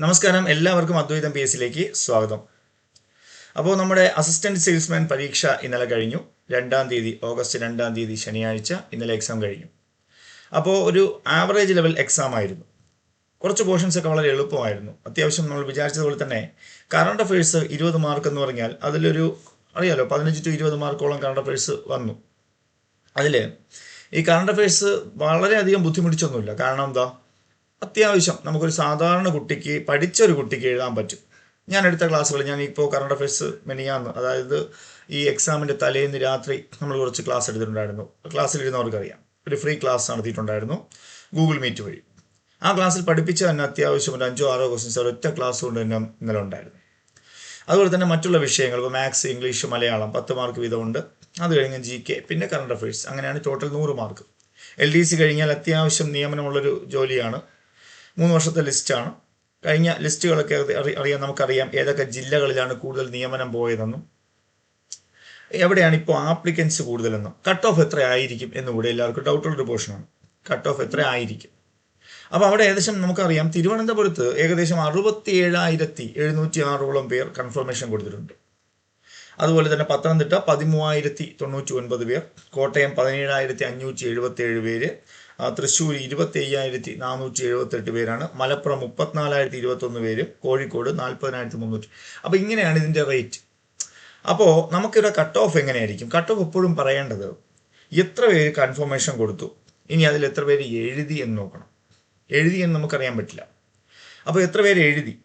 നമസ്കാരം. എല്ലാവർക്കും അദ്വൈതം പി എസിലേക്ക് സ്വാഗതം. അപ്പോൾ നമ്മുടെ അസിസ്റ്റന്റ് സെയിൽസ്മാൻ പരീക്ഷ ഇന്നലെ കഴിഞ്ഞു. രണ്ടാം തീയതി ഓഗസ്റ്റ് രണ്ടാം തീയതി ശനിയാഴ്ച ഇന്നലെ എക്സാം കഴിഞ്ഞു. അപ്പോൾ ഒരു ആവറേജ് ലെവൽ എക്സാം ആയിരുന്നു. കുറച്ച് പോർഷൻസ് ഒക്കെ വളരെ എളുപ്പമായിരുന്നു. അത്യാവശ്യം നമ്മൾ വിചാരിച്ചതുപോലെ തന്നെ കറണ്ട് അഫയേഴ്സ് ഇരുപത് മാർക്ക് എന്ന് പറഞ്ഞാൽ അതിലൊരു അറിയാലോ പതിനഞ്ച് ടു ഇരുപത് മാർക്കോളം കറണ്ട് അഫയേഴ്സ് വന്നു. അതിൽ ഈ കറണ്ട് അഫയേഴ്സ് വളരെയധികം ബുദ്ധിമുട്ടിച്ചൊന്നുമില്ല. കാരണം എന്താ? അത്യാവശ്യം നമുക്കൊരു സാധാരണ കുട്ടിക്ക് പഠിച്ച ഒരു കുട്ടിക്ക് എഴുതാൻ പറ്റും. ഞാൻ എടുത്ത ക്ലാസ്സുകൾ ഞാൻ ഇപ്പോൾ കറണ്ട് അഫയേഴ്സ് മെനിയാന്ന് അതായത് ഈ എക്സാമിന്റെ തലേന്ന് രാത്രി നമ്മൾ കുറച്ച് ക്ലാസ് എടുത്തിട്ടുണ്ടായിരുന്നു. ക്ലാസ്സിലിരുന്നവർക്കറിയാം. ഒരു ഫ്രീ ക്ലാസ് നടത്തിയിട്ടുണ്ടായിരുന്നു ഗൂഗിൾ മീറ്റ് വഴി. ആ ക്ലാസ്സിൽ പഠിപ്പിച്ച തന്നെ അത്യാവശ്യം ഒരു അഞ്ചോ ആറോ ക്വസ്റ്റ്യൻസ് ഒരൊറ്റ ക്ലാസ് കൊണ്ട് തന്നെ ഇന്നലെ ഉണ്ടായിരുന്നു. അതുപോലെ തന്നെ മറ്റുള്ള വിഷയങ്ങൾ ഇപ്പോൾ മാത്സ് ഇംഗ്ലീഷ് മലയാളം പത്ത് മാർക്ക് വീതമുണ്ട്. അത് കഴിഞ്ഞ് ജി കെ പിന്നെ കറണ്ട് അഫയേഴ്സ് അങ്ങനെയാണ് ടോട്ടൽ നൂറ് മാർക്ക് എൽ ഡി സി കഴിഞ്ഞാൽ അത്യാവശ്യം നിയമനമുള്ളൊരു ജോലിയാണ്. മൂന്ന് വർഷത്തെ ലിസ്റ്റാണ്. കഴിഞ്ഞ ലിസ്റ്റുകളൊക്കെ അറി- അറിയാം നമുക്കറിയാം ഏതൊക്കെ ജില്ലകളിലാണ് കൂടുതൽ നിയമനം പോയതെന്നും. എവിടെയാണ് ഇപ്പോൾ ആപ്ലിക്കൻസ് കൂടുതലെന്നും. കട്ട് ഓഫ് എത്ര ആയിരിക്കും എന്നുകൂടെ എല്ലാവർക്കും ഡൗട്ടുള്ളൊരു പോർഷനാണ് കട്ട് ഓഫ് എത്ര ആയിരിക്കും. അപ്പോൾ അവിടെ ഏകദേശം നമുക്കറിയാം തിരുവനന്തപുരത്ത് ഏകദേശം അറുപത്തി ഏഴായിരത്തി എഴുന്നൂറ്റി ആറോളം പേർ കൺഫർമേഷൻ കൊടുത്തിട്ടുണ്ട്. അതുപോലെ തന്നെ പത്തനംതിട്ട പതിമൂവായിരത്തി തൊണ്ണൂറ്റി ഒൻപത് പേർ കോട്ടയം പതിനേഴായിരത്തി അഞ്ഞൂറ്റി എഴുപത്തി ഏഴ് പേര് തൃശ്ശൂർ ഇരുപത്തി അയ്യായിരത്തി നാനൂറ്റി എഴുപത്തെട്ട് പേരാണ്. മലപ്പുറം മുപ്പത്തിനാലായിരത്തി ഇരുപത്തൊന്ന് പേര്. കോഴിക്കോട് നാൽപ്പതിനായിരത്തി മുന്നൂറ്റി അപ്പോൾ ഇങ്ങനെയാണ് ഇതിന്റെ റേറ്റ്. അപ്പോൾ നമുക്കിവിടെ കട്ട് ഓഫ് എങ്ങനെയായിരിക്കും? കട്ട് ഓഫ് എപ്പോഴും പറയേണ്ടത് എത്ര പേര് കൺഫർമേഷൻ കൊടുത്തു? ഇനി അതിൽ എത്ര പേര് എഴുതി എന്ന് നോക്കണം. എഴുതി എന്ന് നമുക്കറിയാൻ പറ്റില്ല. അപ്പോൾ എത്ര പേര് എഴുതി?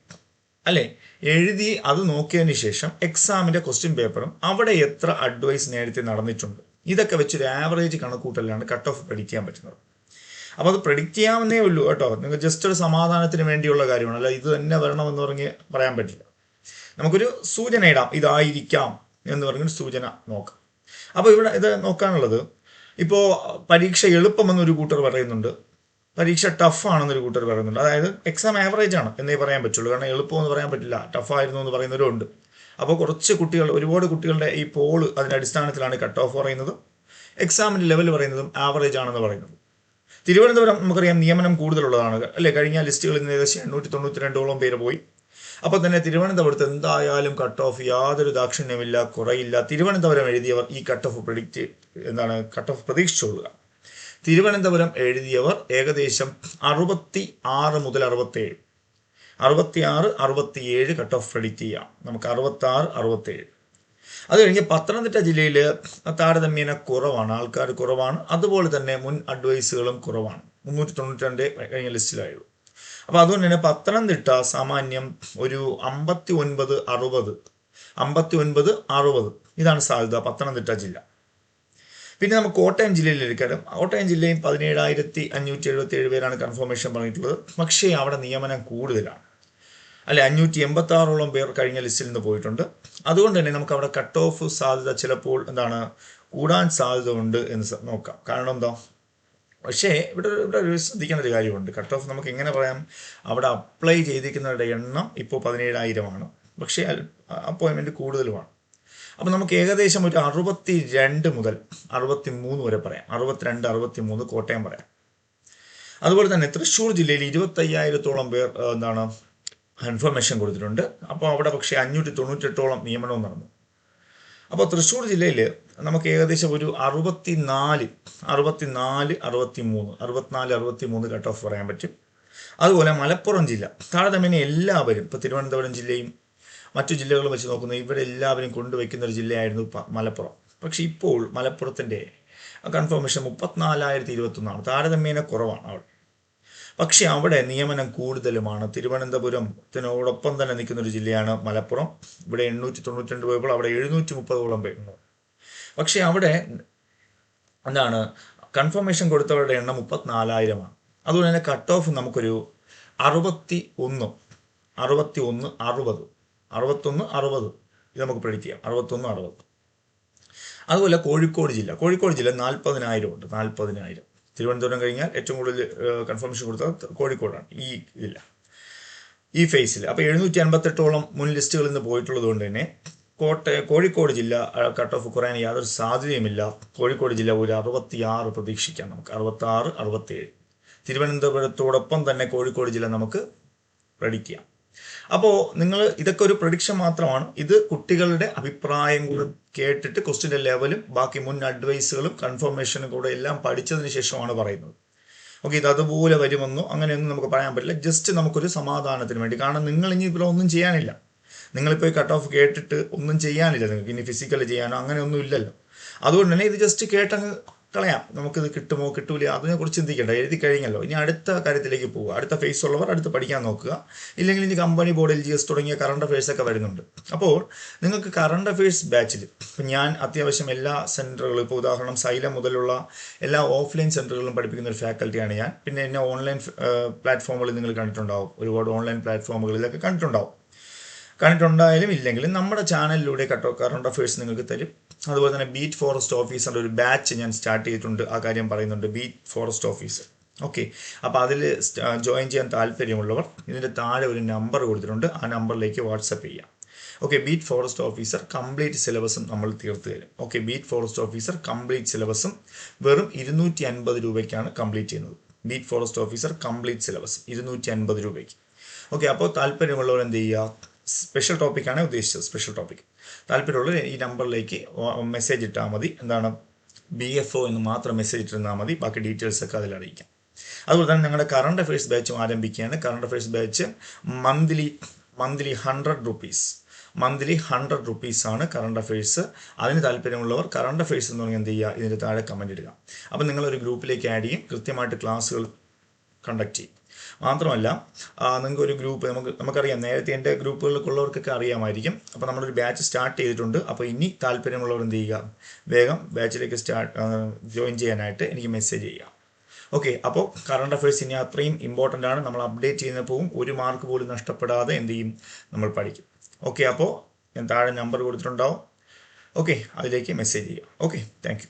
അല്ലേ? എഴുതി അത് നോക്കിയതിന് ശേഷം എക്സാമിന്റെ ക്വസ്റ്റ്യൻ പേപ്പറും അവിടെ എത്ര അഡ്വൈസ് നേരത്തെ നടന്നിട്ടുണ്ട്? ഇതൊക്കെ വെച്ചൊരു ആവറേജ് കണക്കൂട്ടലാണ് കട്ട് ഓഫ് പ്രഡിക്റ്റ് ചെയ്യാൻ പറ്റുന്നത്. അപ്പോൾ അത് പ്രെഡിക്റ്റ് ചെയ്യാമെന്നേ ഉള്ളൂ കേട്ടോ. നിങ്ങൾക്ക് ജസ്റ്റ് ഒരു സമാധാനത്തിന് വേണ്ടിയുള്ള കാര്യമാണ്. അല്ല ഇത് തന്നെ വരണമെന്ന് പറഞ്ഞ് പറയാൻ പറ്റില്ല. നമുക്കൊരു സൂചന ഇടാം. ഇതായിരിക്കാം എന്ന് പറഞ്ഞൊരു സൂചന നോക്കാം. അപ്പോൾ ഇവിടെ ഇത് നോക്കാനുള്ളത് ഇപ്പോൾ പരീക്ഷ എളുപ്പമെന്നൊരു കൂട്ടർ പറയുന്നുണ്ട്. പരീക്ഷ ടഫാണെന്നൊരു കൂട്ടർ പറയുന്നുണ്ട്. അതായത് എക്സാം ആവറേജ് ആണ് എന്നേ പറയാൻ പറ്റുള്ളൂ. കാരണം എളുപ്പമെന്ന് പറയാൻ പറ്റില്ല. ടഫായിരുന്നു എന്ന് പറയുന്നവരും ഉണ്ട്. അപ്പോൾ കുറച്ച് കുട്ടികൾ ഒരുപാട് കുട്ടികളുടെ ഈ പോൾ അതിന്റെ അടിസ്ഥാനത്തിലാണ് കട്ട് ഓഫ് പറയുന്നത് എക്സാമിന്റെ ലെവൽ പറയുന്നതും ആവറേജ് ആണെന്ന് പറയുന്നത്. തിരുവനന്തപുരം നമുക്കറിയാം നിയമനം കൂടുതലുള്ളതാണ്. അല്ലേ? കഴിഞ്ഞ ലിസ്റ്റുകളിൽ നിന്ന് ഏകദേശം എണ്ണൂറ്റി തൊണ്ണൂറ്റി രണ്ടോളം പേര് പോയി. അപ്പോൾ തന്നെ തിരുവനന്തപുരത്ത് എന്തായാലും കട്ട് ഓഫ് യാതൊരു ദാക്ഷിണ്യമില്ല കുറയില്ല. തിരുവനന്തപുരം എഴുതിയവർ ഈ കട്ട് ഓഫ് പ്രഡിക്റ്റ് എന്താണ്? കട്ട് ഓഫ് പ്രതീക്ഷിച്ചുകൊള്ളുക തിരുവനന്തപുരം എഴുതിയവർ ഏകദേശം അറുപത്തി ആറ് മുതൽ അറുപത്തേഴ്. അറുപത്തി ആറ് അറുപത്തിയേഴ് കട്ട് ഓഫ് പ്രഡിക്റ്റ് ചെയ്യാം. നമുക്ക് അറുപത്തി ആറ് അറുപത്തേഴ്. അത് കഴിഞ്ഞ് പത്തനംതിട്ട ജില്ലയിൽ താരതമ്യേന കുറവാണ് ആൾക്കാർ കുറവാണ്. അതുപോലെ തന്നെ മുൻ അഡ്വൈസുകളും കുറവാണ്. മുന്നൂറ്റി തൊണ്ണൂറ്റി രണ്ട് കഴിഞ്ഞ ലിസ്റ്റിലായുള്ളൂ. അപ്പോൾ അതുകൊണ്ട് തന്നെ പത്തനംതിട്ട സാമാന്യം ഒരു അമ്പത്തി ഒൻപത് അറുപത് അമ്പത്തി ഒൻപത് അറുപത്. ഇതാണ് സാധ്യത പത്തനംതിട്ട ജില്ല. പിന്നെ നമുക്ക് കോട്ടയം ജില്ലയിലെടുക്കാം കോട്ടയം ജില്ലയും പതിനേഴായിരത്തി അഞ്ഞൂറ്റി എഴുപത്തി ഏഴ് പേരാണ് കൺഫർമേഷൻ പറഞ്ഞിട്ടുള്ളത്. പക്ഷേ അവിടെ നിയമനം കൂടുതലാണ്. അല്ലെ അഞ്ഞൂറ്റി എൺപത്തി ആറോളം പേർ കഴിഞ്ഞ ലിസ്റ്റിൽ നിന്ന് പോയിട്ടുണ്ട്. അതുകൊണ്ട് തന്നെ നമുക്ക് അവിടെ കട്ട് ഓഫ് സാധ്യത ചിലപ്പോൾ എന്താണ് കൂടാൻ സാധ്യത ഉണ്ട് എന്ന് നോക്കാം. കാരണം എന്താ? പക്ഷേ ഇവിടെ ഇവിടെ ശ്രദ്ധിക്കേണ്ട ഒരു കാര്യമുണ്ട്. കട്ട് ഓഫ് നമുക്ക് എങ്ങനെ പറയാം? അവിടെ അപ്ലൈ ചെയ്തിരിക്കുന്നവരുടെ എണ്ണം ഇപ്പോൾ പതിനേഴായിരമാണ്. പക്ഷേ അപ്പോയിൻമെന്റ് കൂടുതലുമാണ്. അപ്പോൾ നമുക്ക് ഏകദേശം ഒരു അറുപത്തി രണ്ട് മുതൽ അറുപത്തി മൂന്ന് വരെ പറയാം. അറുപത്തിരണ്ട് അറുപത്തി മൂന്ന് കോട്ടയം പറയാം. അതുപോലെ തന്നെ തൃശ്ശൂർ ജില്ലയിൽ ഇരുപത്തയ്യായിരത്തോളം പേർ എന്താണ് കൺഫർമേഷൻ കൊടുത്തിട്ടുണ്ട്. അപ്പോൾ അവിടെ പക്ഷേ അഞ്ഞൂറ്റി തൊണ്ണൂറ്റെട്ടോളം നിയമനവും നടന്നു. അപ്പോൾ തൃശ്ശൂർ ജില്ലയിൽ നമുക്ക് ഏകദേശം ഒരു അറുപത്തി നാല് അറുപത്തി നാല് അറുപത്തി മൂന്ന് അറുപത്തിനാല് അറുപത്തി മൂന്ന് കട്ട് ഓഫ് പറയാൻ പറ്റും. അതുപോലെ മലപ്പുറം ജില്ല. താരതമ്യേന എല്ലാവരും ഇപ്പോൾ തിരുവനന്തപുരം ജില്ലയും മറ്റു ജില്ലകളും വെച്ച് നോക്കുന്ന ഇവിടെ എല്ലാവരും കൊണ്ടുവയ്ക്കുന്ന ഒരു ജില്ലയായിരുന്നു മലപ്പുറം. പക്ഷെ ഇപ്പോൾ മലപ്പുറത്തിന്റെ കൺഫർമേഷൻ മുപ്പത്തിനാലായിരത്തി ഇരുപത്തൊന്നാണ്. താരതമ്യേന കുറവാണ് അവിടെ. പക്ഷേ അവിടെ നിയമനം കൂടുതലുമാണ്. തിരുവനന്തപുരത്തിനോടൊപ്പം തന്നെ നിൽക്കുന്ന ഒരു ജില്ലയാണ് മലപ്പുറം. ഇവിടെ എണ്ണൂറ്റി തൊണ്ണൂറ്റി രണ്ട് പോയപ്പോൾ അവിടെ എഴുന്നൂറ്റി മുപ്പതോളം പേരുണ്ട്. പക്ഷേ അവിടെ എന്താണ് കൺഫർമേഷൻ കൊടുത്തവരുടെ എണ്ണം മുപ്പത്തിനാലായിരമാണ്. അതുകൊണ്ട് തന്നെ കട്ട് ഓഫ് നമുക്കൊരു അറുപത്തി ഒന്ന് അറുപത്തി ഒന്ന് അറുപത് അറുപത്തൊന്ന് അറുപത് ഇത് നമുക്ക് പ്രെഡിക്റ്റ് ചെയ്യാം. അറുപത്തൊന്ന് അറുപത്. അതുപോലെ കോഴിക്കോട് ജില്ല. കോഴിക്കോട് ജില്ല നാൽപ്പതിനായിരം ഉണ്ട് നാൽപ്പതിനായിരം തിരുവനന്തപുരം കഴിഞ്ഞാൽ ഏറ്റവും കൂടുതൽ കൺഫർമേഷൻ കൊടുത്തത് കോഴിക്കോടാണ്. ഈ ഇതില്ല ഈ ഫേസിൽ അപ്പോൾ എഴുന്നൂറ്റി അൻപത്തെട്ടോളം മുൻ ലിസ്റ്റുകളിൽ നിന്ന് പോയിട്ടുള്ളത് കൊണ്ട് തന്നെ കോട്ട കോഴിക്കോട് ജില്ല കട്ട് ഓഫ് കുറയാൻ യാതൊരു സാധ്യതയുമില്ല. കോഴിക്കോട് ജില്ല ഒരു അറുപത്തിയാറ് പ്രതീക്ഷിക്കാം നമുക്ക്. അറുപത്താറ് അറുപത്തേഴ്. തിരുവനന്തപുരത്തോടൊപ്പം തന്നെ കോഴിക്കോട് ജില്ല നമുക്ക് പ്രഡിക്റ്റ് ചെയ്യാം. അപ്പോൾ നിങ്ങൾ ഇതൊക്കെ ഒരു പ്രൊഡിക്ഷൻ മാത്രമാണ്. ഇത് കുട്ടികളുടെ അഭിപ്രായം കൂടെ കേട്ടിട്ട് ക്വസ്റ്റിന്റെ ലെവലും ബാക്കി മുൻ അഡ്വൈസുകളും കൺഫർമേഷനും കൂടെ എല്ലാം പഠിച്ചതിന് ശേഷമാണ് പറയുന്നത്. ഓക്കെ ഇത് അതുപോലെ വരുമെന്നോ അങ്ങനെയൊന്നും നമുക്ക് പറയാൻ പറ്റില്ല. ജസ്റ്റ് നമുക്കൊരു സമാധാനത്തിന് വേണ്ടി. കാരണം നിങ്ങൾ ഇനി ഇപ്പോൾ ഒന്നും ചെയ്യാനില്ല. നിങ്ങളിപ്പോൾ കട്ട് ഓഫ് കേട്ടിട്ട് ഒന്നും ചെയ്യാനില്ല. നിങ്ങൾക്ക് ഇനി ഫിസിക്കൽ ചെയ്യാനോ അങ്ങനെയൊന്നും ഇല്ലല്ലോ. അതുകൊണ്ട് തന്നെ ഇത് ജസ്റ്റ് കേട്ടങ്ങ് കളയാം. നമുക്കിത് കിട്ടുമോ കിട്ടൂല അതിനെക്കുറിച്ച് ചിന്തിക്കേണ്ട. എഴുതി കഴിഞ്ഞല്ലോ. ഇനി അടുത്ത കാര്യത്തിലേക്ക് പോവുക. അടുത്ത ഫേസ് ഉള്ളവർ അടുത്ത് പഠിക്കാൻ നോക്കുക. ഇല്ലെങ്കിൽ ഇനി company board L G S തുടങ്ങിയ കറണ്ട് അഫയേഴ്സ് ഒക്കെ വരുന്നുണ്ട്. അപ്പോൾ നിങ്ങൾക്ക് കറണ്ട് അഫയേഴ്സ് ബാച്ചിൽ ഞാൻ അത്യാവശ്യം എല്ലാ സെന്ററുകളും ഇപ്പോൾ ഉദാഹരണം സൈലം മുതലുള്ള എല്ലാ ഓഫ്ലൈൻ സെന്ററുകളിലും പഠിപ്പിക്കുന്ന ഒരു ഫാക്കൽറ്റിയാണ് ഞാൻ. പിന്നെ എന്നെ ഓൺലൈൻ പ്ലാറ്റ്ഫോമുകളിൽ നിങ്ങൾ കണ്ടിട്ടുണ്ടാവും. ഒരുപാട് ഓൺലൈൻ പ്ലാറ്റ്ഫോമുകളിലൊക്കെ കണ്ടിട്ടുണ്ടാവും. കണ്ടിട്ടുണ്ടായാലും ഇല്ലെങ്കിലും നമ്മുടെ ചാനലിലൂടെ കട്ടോ കറണ്ട് അഫയേഴ്സ് നിങ്ങൾക്ക് തരും. അതുപോലെ തന്നെ ബീറ്റ് ഫോറസ്റ്റ് ഓഫീസറിന്റെ ഒരു ബാച്ച് ഞാൻ സ്റ്റാർട്ട് ചെയ്തിട്ടുണ്ട്. ആ കാര്യം പറയുന്നുണ്ട് ബീറ്റ് ഫോറസ്റ്റ് ഓഫീസർ ഓക്കെ അപ്പോൾ അതിൽ ജോയിൻ ചെയ്യാൻ താല്പര്യമുള്ളവർ ഇതിന്റെ താഴെ ഒരു നമ്പർ കൊടുത്തിട്ടുണ്ട്. ആ നമ്പറിലേക്ക് വാട്സപ്പ് ചെയ്യാം. Okay beat forest officer complete സിലബസും നമ്മൾ തീർത്ത് തരും. Okay beat forest officer complete സിലബസും വെറും ഇരുന്നൂറ്റി അൻപത് രൂപയ്ക്കാണ് കംപ്ലീറ്റ് ചെയ്യുന്നത്. Beat forest officer complete syllabus ഇരുന്നൂറ്റി അൻപത് രൂപയ്ക്ക്. ഓക്കെ അപ്പോൾ താല്പര്യമുള്ളവർ എന്ത് ചെയ്യുക? സ്പെഷ്യൽ ടോപ്പിക്കാണ് ഉദ്ദേശിച്ചത് സ്പെഷ്യൽ ടോപ്പിക് താല്പര്യമുള്ളവർ ഈ നമ്പറിലേക്ക് മെസ്സേജ് ഇട്ടാൽ മതി. എന്താണ്? ബി എഫ് ഒ എന്ന് മാത്രം മെസ്സേജ് ഇട്ടിരുന്നാൽ മതി. ബാക്കി ഡീറ്റെയിൽസ് ഒക്കെ അതിൽ അറിയിക്കാം. അതുപോലെ തന്നെ ഞങ്ങളുടെ കറണ്ട് അഫയേഴ്സ് ബാച്ചും ആരംഭിക്കുകയാണ്. Current affairs batch monthly monthly hundred rupees monthly hundred rupees ആണ് കറണ്ട് അഫയേഴ്സ് അതിന് താല്പര്യമുള്ളവർ കറണ്ട് അഫയേഴ്സ് എന്ന് പറഞ്ഞാൽ എന്ത് ചെയ്യുക? ഇതിന്റെ താഴെ കമന്റ് ഇടുക. അപ്പം നിങ്ങളൊരു ഗ്രൂപ്പിലേക്ക് ആഡ് ചെയ്യും. കൃത്യമായിട്ട് ക്ലാസ്സുകൾ കണ്ടക്ട് ചെയ്യും. മാത്രമല്ല നിങ്ങൾക്ക് ഒരു ഗ്രൂപ്പ് നമുക്ക് നമുക്കറിയാം നേരത്തെ എന്റെ ഗ്രൂപ്പുകളിലൊക്കെയുള്ളവർക്കൊക്കെ അറിയാമായിരിക്കും. അപ്പോൾ നമ്മളൊരു ബാച്ച് സ്റ്റാർട്ട് ചെയ്തിട്ടുണ്ട്. അപ്പോൾ ഇനി താല്പര്യമുള്ളവർ എന്ത് ചെയ്യുക? വേഗം ബാച്ചിലേക്ക് സ്റ്റാർട്ട് ജോയിൻ ചെയ്യാനായിട്ട് എനിക്ക് മെസ്സേജ് ചെയ്യുക ഓക്കെ അപ്പോൾ കറണ്ട് അഫയേഴ്സ് ഇനി അത്രയും ഇമ്പോർട്ടന്റ് ആണ്. നമ്മൾ അപ്ഡേറ്റ് ചെയ്യുന്ന പോകും ഒരു മാർക്ക് പോലും നഷ്ടപ്പെടാതെ എന്ത് ചെയ്യും? നമ്മൾ പഠിക്കും. ഓക്കെ അപ്പോൾ ഞാൻ താഴെ നമ്പർ കൊടുത്തിട്ടുണ്ടാവും. ഓക്കെ അതിലേക്ക് മെസ്സേജ് ചെയ്യുക ഓക്കെ താങ്ക്